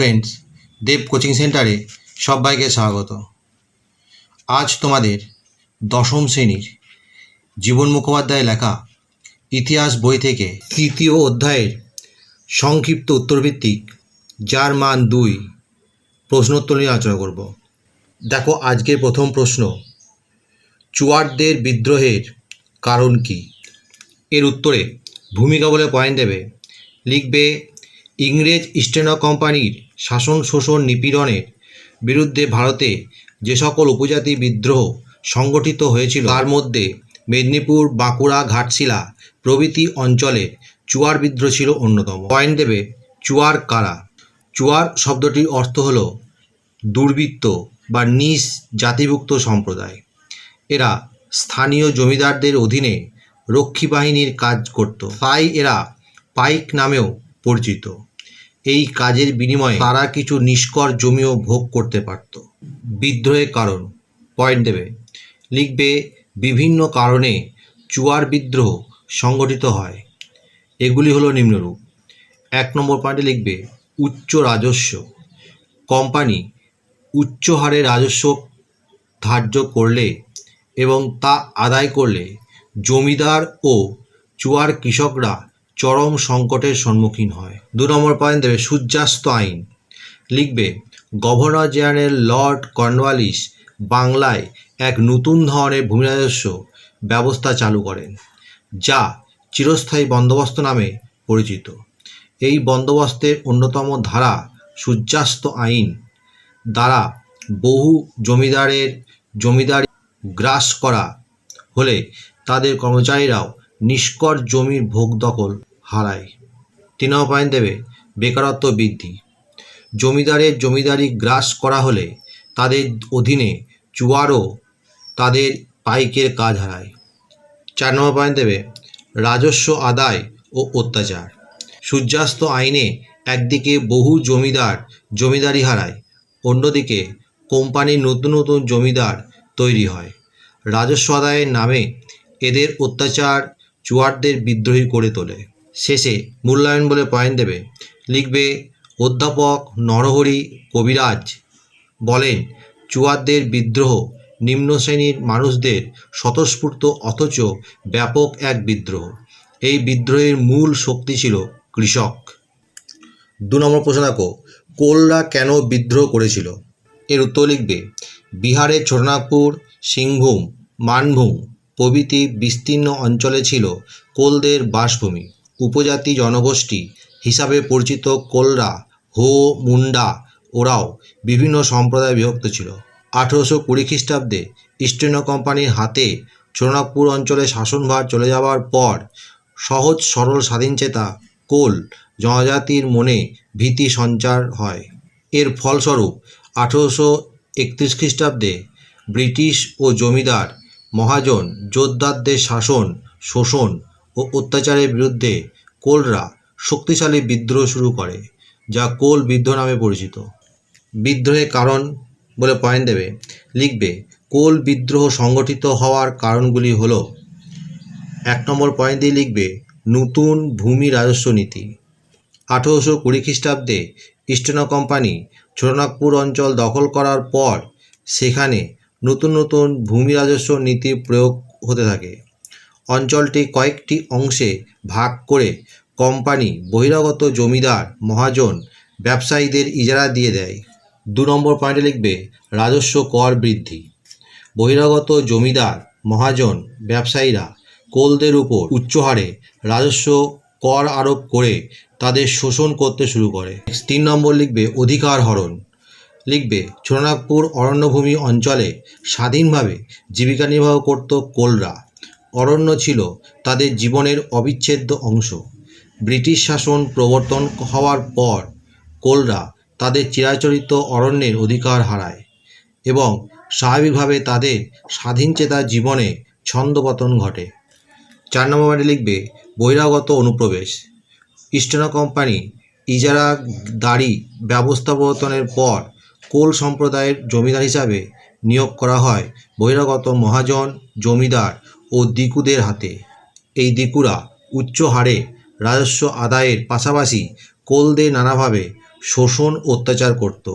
Friends দেব coaching সেন্টারে সবাইকে স্বাগত। আজ তোমাদের দশম শ্রেণির জীবন মুখোপাধ্যায় লেখা ইতিহাস বই থেকে তৃতীয় অধ্যায়ের সংক্ষিপ্ত উত্তরভিত্তিক যার মান দুই প্রশ্নোত্তর নিয়ে আলোচনা করব। দেখো আজকের প্রথম প্রশ্ন চুয়ারদের বিদ্রোহের কারণ কি? এর উত্তরে ভূমিকা বলে পয়েন্ট দেবে, লিখবে ইংরেজ ইস্ট ইন্ডিয়া কোম্পানির শাসন, শোষণ, নিপীড়নের বিরুদ্ধে ভারতে যে সকল উপজাতি বিদ্রোহ সংগঠিত হয়েছিল, তার মধ্যে মেদিনীপুর, বাঁকুড়া, ঘাটশিলা প্রভৃতি অঞ্চলে চুয়ার বিদ্রোহ ছিল অন্যতম। পয়েন্ট দেবে, চুয়ার কারা? চুয়ার শব্দটির অর্থ হল দুর্বৃত্ত বা নিজ জাতিভুক্ত সম্প্রদায়। এরা স্থানীয় জমিদারদের অধীনে রক্ষী বাহিনীর কাজ করত। তাই এরা পাইক নামেও পরিচিত। এই কাজের বিনিময়ে তারা কিছু নিষ্কর জমিও ভোগ করতে পারত। বিদ্রোহের কারণ। পয়েন্ট দেবে। লিখবে, বিভিন্ন কারণে চুয়ার বিদ্রোহ সংগঠিত হয়। এগুলি হলো নিম্নরূপ। এক নম্বর পয়েন্টে লিখবে, উচ্চ রাজস্ব। কোম্পানি উচ্চ হারে রাজস্ব ধার্য করলে এবং তা আদায় করলে জমিদার ও চুয়ার কৃষকরা চরম সংকটের সম্মুখীন হয়। দু নম্বর পয়েন্ট দেবে সূর্যাস্ত আইন। লিখবে, গভর্নর জেনারেল লর্ড কর্নওয়ালিস বাংলায় এক নতুন ধরনের ভূমি রাজস্ব ব্যবস্থা চালু করেন, যা চিরস্থায়ী বন্দোবস্ত নামে পরিচিত। এই বন্দোবস্তের অন্যতম ধারা সূর্যাস্ত আইন দ্বারা বহু জমিদারের জমিদারি গ্রাস করা হলে তাদের কর্মচারীরাও নিষ্কর জমির ভোগ দখল হারায়। তিন নম্বর দেবে বেকারত্ব বৃদ্ধি। জমিদারের জমিদারি গ্রাস করা হলে তাদের অধীনে চুয়ারও তাদের পাইকের কাজ হারায়। চার নম্বর পয়েন্ট দেবে রাজস্ব আদায় ও অত্যাচার। সূর্যাস্ত আইনে একদিকে বহু জমিদার জমিদারি হারায়, অন্যদিকে কোম্পানির নতুন নতুন জমিদার তৈরি হয়। রাজস্ব আদায়ের নামে এদের অত্যাচার চুয়ারদের বিদ্রোহী করে তোলে। শেষে মূল্যায়ন বলে পয়েন্ট দেবে। লিখবে, অধ্যাপক নরহরি কবিরাজ। বলেন, চুয়ারদের বিদ্রোহ, নিম্ন শ্রেণির মানুষদের স্বতঃস্ফূর্ত অথচ ব্যাপক এক বিদ্রোহ। এই বিদ্রোহের মূল শক্তি ছিল কৃষক। দু নম্বর প্রশ্ন দেখো, কোলরা কেন বিদ্রোহ করেছিল? এর উত্তর লিখবে বিহারের ছোটনাগপুর, সিংভূম, মানভূম প্রভৃতি বিস্তীর্ণ অঞ্চলে ছিল কোলদের বাসভূমি। উপজাতি জনগোষ্ঠী হিসাবে পরিচিত কোলরা, হো, মুন্ডা ওরাও বিভিন্ন সম্প্রদায়ে বিভক্ত ছিল। আঠেরোশো কুড়ি খ্রিস্টাব্দে ইস্ট ইন্ডিয়া কোম্পানির হাতে ছোটনাগপুর অঞ্চলে শাসনভার চলে যাওয়ার পর সহজ সরল স্বাধীনচেতা কোল জনজাতির মনে ভীতি সঞ্চার হয়। এর ফলস্বরূপ আঠেরোশো একত্রিশ খ্রিস্টাব্দে ব্রিটিশ ও জমিদার মহাজন যোদ্ধারদের শাসন শোষণ ও অত্যাচারের বিরুদ্ধে কোলরা শক্তিশালী বিদ্রোহ শুরু করে, যা কোল বিদ্রোহ নামে পরিচিত। বিদ্রোহের কারণ বলে পয়েন্ট দেবে। লিখবে, কোল বিদ্রোহ সংগঠিত হওয়ার কারণগুলি হলো, এক নম্বর পয়েন্ট দিয়ে লিখবে, নতুন ভূমি রাজস্ব নীতি। আঠেরোশো কুড়ি খ্রিস্টাব্দে ইস্টার্ন কোম্পানি ছোটনাগপুর অঞ্চল দখল করার পর, সেখানে নতুন নতুন ভূমি রাজস্ব নীতি প্রয়োগ হতে থাকে। অঞ্চলটি কয়েকটি অংশে ভাগ করে কোম্পানি বহিরাগত জমিদার, মহাজন, ব্যবসায়ীদের ইজারা দিয়ে দেয়। দু নম্বর পয়েন্টে লিখবে, রাজস্ব কর বৃদ্ধি। বহিরাগত জমিদার, মহাজন, ব্যবসায়ীরা কোলদের উপর উচ্চ হারে রাজস্ব কর আরোপ করে তাদের শোষণ করতে শুরু করে। তিন নম্বর লিখবে, অধিকার হরণ। লিখবে ছোটনাগপুর অরণ্যভূমি অঞ্চলে স্বাধীনভাবে জীবিকা নির্বাহ করত কোলরা। অরণ্য ছিল তাদের জীবনের অবিচ্ছেদ্য অংশ। ব্রিটিশ শাসন প্রবর্তন হওয়ার পর কোলরা তাদের চিরাচরিত অরণ্যের অধিকার হারায় এবং স্বাভাবিকভাবে তাদের স্বাধীনচেতা জীবনে ছন্দপতন ঘটে। চার নম্বর লিখবে, বহিরাগত অনুপ্রবেশ। ইস্টার্ন কোম্পানি ইজারা দাড়ি ব্যবস্থা প্রবর্তনের পর কোল সম্প্রদায়ের জমিদার হিসাবে নিয়োগ করা হয়। বহিরাগত মহাজন, জমিদার ও দিকুদের হাতে। এই দিকুরা উচ্চ হারে রাজস্ব আদায়ের পাশাপাশি কোলদের নানাভাবে শোষণ অত্যাচার করত।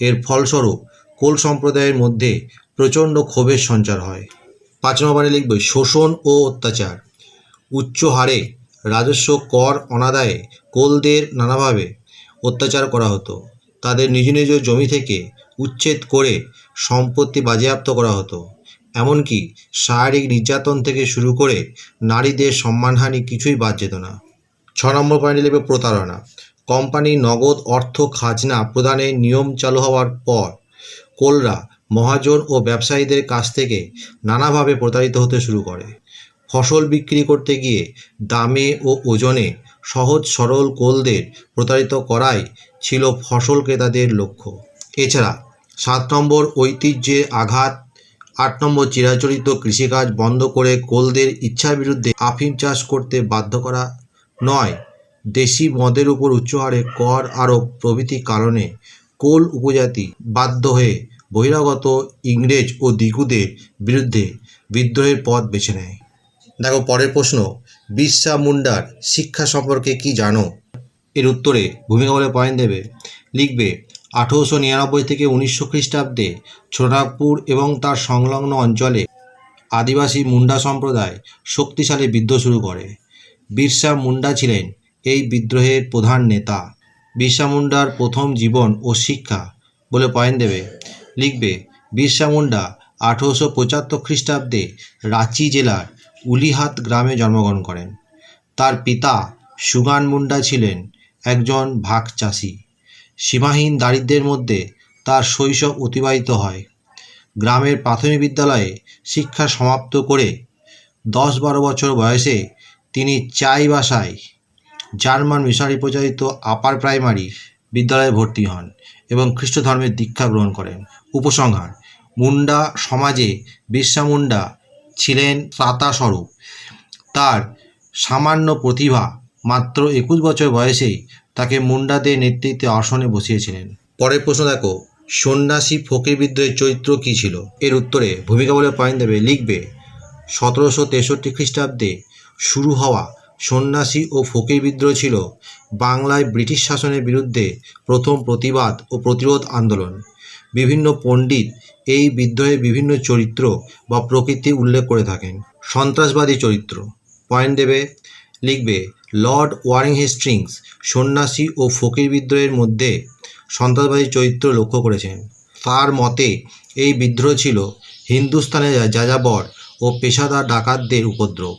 এর ফলস্বরূপ কোল সম্প্রদায়ের মধ্যে প্রচণ্ড ক্ষোভের সঞ্চার হয়। পাঁচ নম্বরে লিখবে, শোষণ ও অত্যাচার। উচ্চ হারে রাজস্ব কর অনাদায়ে কোলদের নানাভাবে অত্যাচার করা হতো। তাদের নিজ নিজ জমি থেকে উচ্ছেদ করে সম্পত্তি বাজেয়াপ্ত করা হতো। এমনকি শারীরিক নির্যাতন থেকে শুরু করে নারীদের সম্মানহানি কিছুই বাদ যেত না। ছ নম্বর পয়েন্টে লিখবে প্রতারণা। কোম্পানি নগদ অর্থ খাজনা প্রদানের নিয়ম চালু হওয়ার পর কোলরা, মহাজন ও ব্যবসায়ীদের কাছ থেকে নানাভাবে প্রতারিত হতে শুরু করে। ফসল বিক্রি করতে গিয়ে দামে ও ওজনে সহজ সরল কোলদের প্রতারিত করাই ছিল ফসল ক্রেতাদের লক্ষ্য। এছাড়া সাত নম্বর ঐতিহ্যে আঘাত আট নম্বর চিরাচরিত কৃষিকাজ বন্ধ করে কোলদের ইচ্ছার বিরুদ্ধে আফিম চাষ করতে বাধ্য করা নয়। দেশি মদের উপর উচ্চহারে কর আরোপ প্রভৃতি কারণে কোল উপজাতি বাধ্য হয়ে বহিরাগত ইংরেজ ও দিগুদের বিরুদ্ধে বিদ্রোহের পথ বেছে নেয়। দেখো, পরের প্রশ্ন বিশ্বা মুন্ডার শিক্ষা সম্পর্কে কি জানো? এর উত্তরে ভূমিকা বলে পয়েন্ট দেবে। লিখবে আঠেরোশো নিরানব্বই থেকে উনিশশো খ্রিস্টাব্দে ছোটনাগপুর এবং তার সংলগ্ন অঞ্চলে আদিবাসী মুন্ডা সম্প্রদায় শক্তিশালী বিদ্রোহ শুরু করে। বিরসা মুন্ডা ছিলেন এই বিদ্রোহের প্রধান নেতা। বিরসা মুন্ডার প্রথম জীবন ও শিক্ষা বলে পয়েন্ট দেবে। লিখবে, বিরসা মুন্ডা আঠেরোশো পঁচাত্তর খ্রিস্টাব্দে রাঁচি জেলার উলিহাত গ্রামে জন্মগ্রহণ করেন। তার পিতা সুগান মুন্ডা ছিলেন একজন ভাগ চাষি। সীমাহীন দারিদ্র্যের মধ্যে তার শৈশব অতিবাহিত হয়। গ্রামের প্রাথমিক বিদ্যালয়ে শিক্ষা সমাপ্ত করে দশ বারো বছর বয়সে তিনি চাই বাসায় জার্মান মিশনারি প্রচারিত আপার প্রাইমারি বিদ্যালয়ে ভর্তি হন এবং খ্রিস্ট ধর্মের দীক্ষা গ্রহণ করেন। উপসংহার, মুন্ডা সমাজে বিশ্বা মুন্ডা ছিলেন ত্রাতাস্বরূপ। তার সামান্য প্রতিভা মাত্র একুশ বছর বয়সেই তাকে মুন্ডাদের নেতৃত্বে আসনে বসিয়েছিলেন। পরের প্রশ্ন দেখো, সন্ন্যাসী ফকির বিদ্রোহের চরিত্র কী ছিল? এর উত্তরে ভূমিকা বলে পয়েন্ট দেবে, লিখবে, সতেরোশো তেষট্টি খ্রিস্টাব্দে শুরু হওয়া সন্ন্যাসী ও ফকির বিদ্রোহ ছিল বাংলায় ব্রিটিশ শাসনের বিরুদ্ধে প্রথম প্রতিবাদ ও প্রতিরোধ আন্দোলন। বিভিন্ন পণ্ডিত এই বিদ্রোহের বিভিন্ন চরিত্র বা প্রকৃতি উল্লেখ করে থাকেন। সন্ত্রাসবাদী চরিত্র। পয়েন্ট দেবে, লিখবে লর্ড ওয়ারিং হেস্ট্রিংস সন্ন্যাসী ও ফকির বিদ্রোহের মধ্যে সন্ত্রাসবাদী চরিত্র লক্ষ্য করেছেন। তার মতে, এই বিদ্রোহ ছিল হিন্দুস্তানের যাযাবর ও পেশাদার ডাকাতদের উপদ্রব।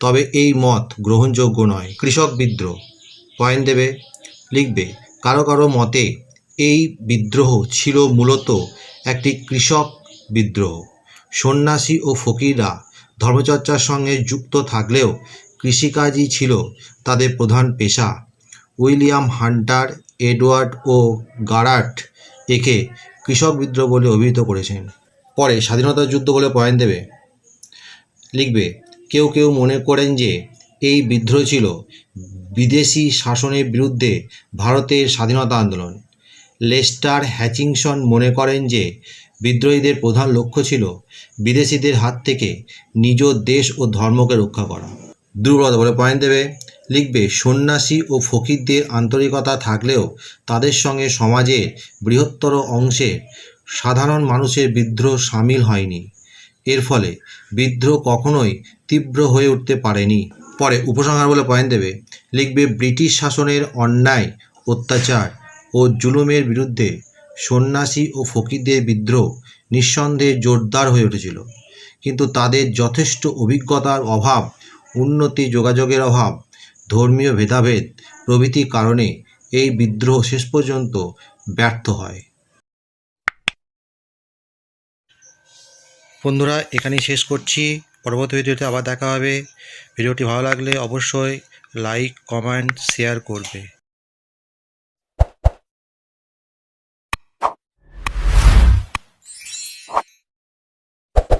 তবে এই মত গ্রহণযোগ্য নয়। কৃষক বিদ্রোহ। পয়েন্ট দেবে? লিখবে, কারও কারও মতে, এই বিদ্রোহ ছিল মূলত একটি কৃষক বিদ্রোহ। সন্ন্যাসী ও ফকিররা ধর্মচর্চার সঙ্গে যুক্ত থাকলেও কৃষিকাজই ছিল তাদের প্রধান পেশা। উইলিয়াম হান্টার, এডওয়ার্ড ও গারাট একে কৃষক বিদ্রোহ বলে অভিহিত করেছেন। পরে স্বাধীনতা যুদ্ধ বলে পয়েন্ট দেবে। লিখবে, কেউ কেউ মনে করেন যে এই বিদ্রোহ ছিল বিদেশি শাসনের বিরুদ্ধে ভারতের স্বাধীনতা আন্দোলন। লেস্টার হ্যাচিংসন মনে করেন যে বিদ্রোহীদের প্রধান লক্ষ্য ছিল বিদেশিদের হাত থেকে নিজ দেশ ও ধর্মকে রক্ষা করা। দুর্বলতা বলে পয়েন্ট দেবে। লিখবে, সন্ন্যাসী ও ফকিরদের আন্তরিকতা থাকলেও তাদের সঙ্গে সমাজের বৃহত্তর অংশে সাধারণ মানুষের বিদ্রোহ সামিল হয়নি। এর ফলে বিদ্রোহ কখনোই তীব্র হয়ে উঠতে পারেনি। পরে উপসংহার বলে পয়েন্ট দেবে। লিখবে, ব্রিটিশ শাসনের অন্যায়, অত্যাচার ও জুলুমের বিরুদ্ধে সন্ন্যাসী ও ফকিরদের বিদ্রোহ নিঃসন্দেহে জোরদার হয়ে উঠেছিল। কিন্তু তাদের যথেষ্ট অভিজ্ঞতার অভাব উন্নতি যোগাযোগের অভাব, ধর্মীয় ভেদাভেদ প্রভৃতি কারণে এই বিদ্রোহ শেষ পর্যন্ত ব্যর্থ হয়। বন্ধুরা, এখানেই শেষ করছি। পরবর্তী ভিডিওতে আবার দেখা হবে। ভিডিওটি ভালো লাগলে অবশ্যই লাইক, কমেন্ট, শেয়ার করবে।